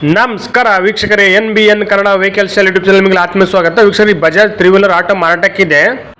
ನಮಸ್ಕಾರ ವೀಕ್ಷಕರೇ, N B N Kannada vehicles YouTube channel ನಿಮಗೆ ಆತ್ಮ ಸ್ವಾಗತ. ವೀಕ್ಷಕರಿಗೆ ಬಜಾಜ್ ತ್ರಿವೀಲರ್ ಆಟೋ ಮಾರಾಟಕ್ಕಿದೆ.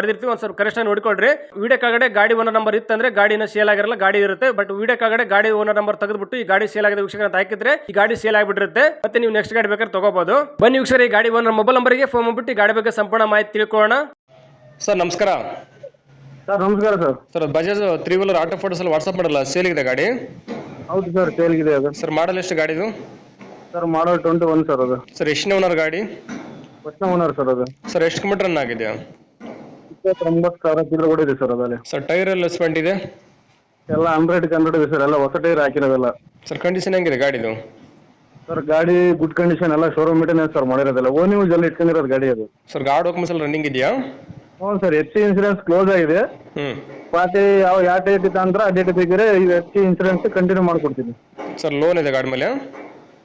ಬರ್ದಿರ್ತೀವಿ ಒಂದು ಸ್ವಲ್ಪ ಕರೆಕ್ಷನ್ ನೋಡ್ಕೊಳ್ರಿ. ವಿಡಿಯೋ ಕಡೆ ಗಾಡಿ ಓನರ್ ನಂಬರ್ ಇತ್ತಂದ್ರೆ ಗಾಡಿನ ಸೇಲ್ ಆಗಿರಲ್ಲ ಗಾಡಿ ಇರುತ್ತೆ. ಬಟ್ ವಿಡಿಯೋ ಕಾಗಡೆ ಗಾಡಿ ಓನರ್ ನಂಬರ್ ತೆಗೆದ್ಬಿಟ್ಟು ಈ ಗಾಡಿ ಸೇಲ್ ಆಗಿದೆ ವೀಕ್ಷಕರ ಅಂತ ಹಾಕಿದ್ರೆ ಈ ಗಾಡಿ ಸೇಲ್ ಆಗಿಬಿಟ್ಟಿರುತ್ತೆ. ಮತ್ತೆ ನೀವು ನೆಕ್ಸ್ಟ್ ಗಾಡಿ ಬೇಕಾದ್ರೆ ತಗೋಬಹುದು ಬನ್ನಿ ವೀಕ್ಷಕರ ಈ ಗಾಡಿ ಓನರ್ ಮೊಬೈಲ್ ನಂಬರ್ಗೆ ಫೋನ್ ಮಾಡ್ಬಿಟ್ಟು ಈ ಗಾಡಿ ಬಗ್ಗೆ ಸಂಪೂರ್ಣ ಮಾಹಿತಿ ತಿಳ್ಕೊಳ್ಳೋಣ. ಸರ್ ನಮಸ್ಕಾರ. ಸರ್ ನಮಸ್ಕಾರ sir. Sir Bajaj three wheeler auto photos ಅಲ್ಲಿ ವಾಟ್ಸಪ್ ಮಾಡಲ್ಲ ಸೇಲ್ ಇದೆ ಗಾಡಿ? ಹೌದು ಸರ್ ಸೇಲ್ಗಿದೆ ಅದು. ಸರ್ ಮಾಡಲ್ ಎಷ್ಟು ಗಾಡಿ ಇದು? Sir model twenty one sir ಅದು. ಸರ್ ಎಷ್ಟನೇ ಓನರ್ ಗಾಡಿ? ಫಸ್ಟ್ ಓನರ್ ಸರ್ ಅದು. ಸರ್ ಎಷ್ಟು ಕಿಲೋಮೀಟರ್ ರನ್ ಆಗಿದೆ ಇಪ್ಪತ್ತೊಂಬತ್ತು ಸಾವಿರ ಕಿಲೋ ಸರ್ ಅದಲ್ಲಿ ಸರ್ ಟೈರ್ ಎಲ್ಲ ಸ್ಪೆಂಟ್ ಇದೆ? ಎಲ್ಲ ಹಂಡ್ರೆಡ್ ಹಂಡ್ರೆಡ್ ಇದೆ ಸರ್ ಎಲ್ಲ ಹೊಸ ಟೈರ್ ಹಾಕಿರೋದೆಲ್ಲ. ಸರ್ ಕಂಡೀಷನ್ ಹೆಂಗಿದೆ ಗಾಡಿದು? ಸರ್ ಗಾಡಿ ಗುಡ್ ಕಂಡೀಷನ್ ಎಲ್ಲ ಶೋರೂಮ್ ಮೇಂಟೆನೆನ್ಸ್ ಸರ್ ಮಾಡಿರೋದಲ್ಲ. ಓನ್ ಯೂಸ್ ಅಲ್ಲಿ ಇಟ್ಕೊಂಡಿರೋದು ಗಾಡಿ ಅದು. ಸರ್ ಗಾಡಿ ಡಾಕ್ಯುಮೆಂಟ್ಸ್ ಎಲ್ಲ ರನ್ನಿಂಗ್ ಇದೆಯಾ? ಹ್ಞೂ sir H C insurance close ಆಗಿದೆ. ಹ್ಞೂ ಪಾರ್ಟಿ ಯಾವ ಯಾವ ಡೇಟ್ ಇತ್ತು ಅಂದ್ರೆ ಆ ಡೇಟ್ ಬೇಕಿದ್ರೆ ಈ ಎಚ್ ಸಿ ಇನ್ಸೂರೆನ್ಸ್ ಕಂಟಿನ್ಯೂ ಮಾಡ್ಕೊಡ್ತೀನಿ. ಸರ್ ಲೋನ್ ಇದೆ ಗಾಡಿ ಮೇಲೆ?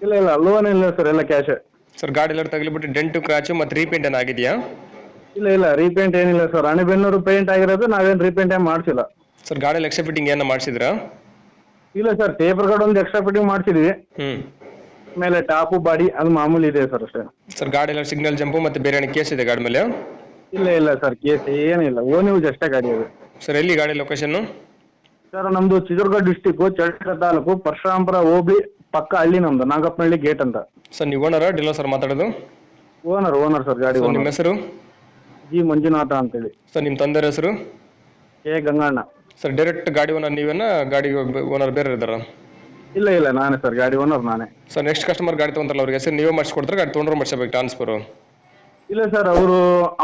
ಇಲ್ಲ ಇಲ್ಲ ಲೋನ್ ಇಲ್ಲ ಸರ್ ಎಲ್ಲ ಕ್ಯಾಶ್ ಸರ್ ಗಾಡಿ ಎಲ್ಲ ತಗಲಿಬಿಟ್ಟು ಡೆಂಟು ಕ್ರಾಚು ಮತ್ತು ರೀಪೇಂಟ್ ಏನು ಆಗಿದೆಯಾ? ಇಲ್ಲ ಇಲ್ಲ ರೀಪೇಂಟ್ ಏನಿಲ್ಲ ಸರ್ ಅಣೆಬೆನ್ನೂರು ಪೇಂಟ್ ಆಗಿರೋದು ನಾವೇನು ರೀಪೇಂಟ್ ಏನು ಮಾಡಿಸಿಲ್ಲ. ಸರ್ ಗಾಡಿ ಎಕ್ಸ್ಟ್ರಾ ಫಿಟ್ಟಿಂಗ್ ಏನೋ ಮಾಡಿಸಿದ್ರಾ? ಇಲ್ಲ ಸರ್ ಟೇಪರ್ ಕಾರ್ಡ್ ಒಂದು ಎಕ್ಸ್ಟ್ರಾ ಫಿಟ್ಟಿಂಗ್ ಮಾಡಿಸಿದ್ವಿ. ಹ್ಮ್. ಮೇಲೆ ಟಾಪು ಬಾಡಿ ಅದು ಮಾಮೂಲಿ ಇದೆ ಸರ್ ಅಷ್ಟೇ. ಸರ್ ಗಾಡಿ ಎಲ್ಲ ಸಿಗ್ನಲ್ ಜಂಪು ಮತ್ತೆ ಬೇರೆ ಏನೋ ಕೇಸ್ ಇದೆ ಗಾಡಿ ಮೇಲೆ? ಇಲ್ಲ ಇಲ್ಲ ಸರ್ ಕೇಸ್ ಏನಿಲ್ಲ. ಓನ್ ಯೂಸ್ ಅಷ್ಟೇ ಗಾಡಿ ಅದು. ಸರ್ ಎಲ್ಲಿ ಗಾಡಿ ಲೊಕೇಶನ್ ಸರ್ ನಮ್ದು ಚಿತ್ರದುರ್ಗ ಡಿಸ್ಟಿಕ್ ಚಳ್ಳಕೆರೆ ತಾಲೂಕು ಪರಶುರಾಮಪುರ ಓಬಿ ಪಕ್ಕ ಹಳ್ಳಿ ನಮ್ದು ನಾಗಪ್ಪನಹಳ್ಳಿ ಗೇಟ್ ಅಂತ. ಸರ್ ನೀವು ಓನರ್ ಡೀಲರ್ ಸರ್ ಮಾತಾಡೋದು? ಓನರ್ ಓನರ್ ಸರ್ ಗಾಡಿ ಸರ್ ನಿಮ್ಮ ಓನರ್ ಹೆಸರು? ಜಿ ಮಂಜುನಾಥ ಅಂತೇಳಿ. ಸರ್ ನಿಮ್ಮ ತಂದೆಯ ಹೆಸರು? ಎ ಗಂಗಣ್ಣ. ಸರ್ ಡೈರೆಕ್ಟ್ ಗಾಡಿ ಓನರ್ ನೀವೇನ ಗಾಡಿ ಓನರ್ ಬೇರೆ ಇದ್ದಾರ? ಇಲ್ಲ ಇಲ್ಲ ನಾನೇ ಸರ್ ಗಾಡಿ ಓನರ್ ನಾನೇ. ಸರ್ ನೆಕ್ಸ್ಟ್ ಕಸ್ಟಮರ್ ಗಾಡಿ ತಗೊಂತಾರಲ್ಲ ಅವ್ರಿಗೆ ಹೆಸರು ನೀವೇ ಮಾಡಿಸ್ಕೊಡ್ತಾರೆ ಗಾಡಿ ತೊಗೊಂಡ್ರೆ ಮಾಡಿಸ್ಬೇಕು ಟ್ರಾನ್ಸ್ಫರ್ ಇಲ್ಲ ಸರ್ ಅವರು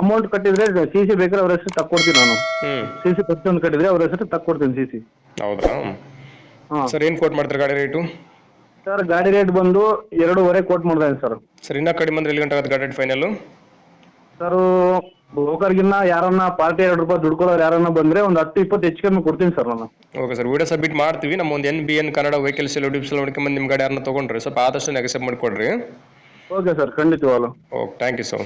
ಅಮೌಂಟ್ ಕಟ್ಟಿದ್ರೆ ಸಿ ಸಿ ಬೇಕಾದ್ರೆ ಅವ್ರ ಹೆಸರು ತಕ್ಕೊಡ್ತೀನಿ ನಾನು. ಹ್ಞೂ ಸಿ ಸಿ ಪ್ರತಿಯೊಂದು ಕಟ್ಟಿದ್ರೆ ಅವ್ರ ಹೆಸರು ತಕ್ಕೊಡ್ತೀನಿ ಸಿ ಸಿ ಹೌದಾ? ಹಾಂ. ಸರ್ ಏನು ಕೋಟ್ ಮಾಡ್ತಾರೆ ಗಾಡಿ ರೇಟು ಸರ್ ಗಾಡಿ ರೇಟ್ ಬಂದು ಎರಡೂವರೆ ಕೋಟ್ ಮಾಡ್ತಾ ಸರ್. ಸರ್ ಇನ್ನ ಕಡಿಮೆ ಅಂದ್ರೆ ಎಲ್ಲಿ ಗಂಟೆ ಆಗುತ್ತೆ ಗಾಡಿ ರೇಟ್ ಫೈನಲ್ ಸರ್ ಬ್ರೋಕರ್ಗಿನ್ನ ಯಾರನ್ನ ಪಾರ್ಟಿ ಎರಡು ರೂಪಾಯಿ ದುಡ್ಕೊಳ್ಳೋರು ಯಾರನ್ನ ಬಂದ್ರೆ ಒಂದು ಹತ್ತು ಇಪ್ಪತ್ತು ಹೆಚ್ಚು ಕಮ್ಮಿ ಕೊಡ್ತೀನಿ ಸರ್ ನಾನು. ಓಕೆ ಸರ್ ವಿಡಿಯೋ ಸಬ್ಮಿಟ್ ಮಾಡ್ತೀವಿ. ನಮ್ಮ ಒಂದು N B N Kannada vehicles ಎಲ್ಲ ಯೂಟ್ಯೂಬ್ಸ್ ಎಲ್ಲ ನೋಡ್ಕೊಂಬಂದು ನಿಮ್ಮ ಗಾಡಿ ಯಾರನ್ನ ತೊಗೊಂಡ್ರಿ ಸ್ವಲ್ಪ ಆದಷ್ಟು ಅಕ್ಸೆಪ್ಟ್ ಮಾಡಿಕೊಡ್ರಿ. ಓಕೆ ಸರ್ ಖಂಡಿತವಾಗ್ಲು. Okay thank you sir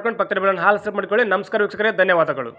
ಮಾಡ್ಕೊಂಡು ಪಕ್ಕದ ಬೆಲ್ಲ ಹಾಲ್ ಸಬ್ ಮಾಡ್ಕೊಳ್ಳಿ. ನಮಸ್ಕಾರ ವೀಕ್ಷಕರೇ ಧನ್ಯವಾದಗಳು.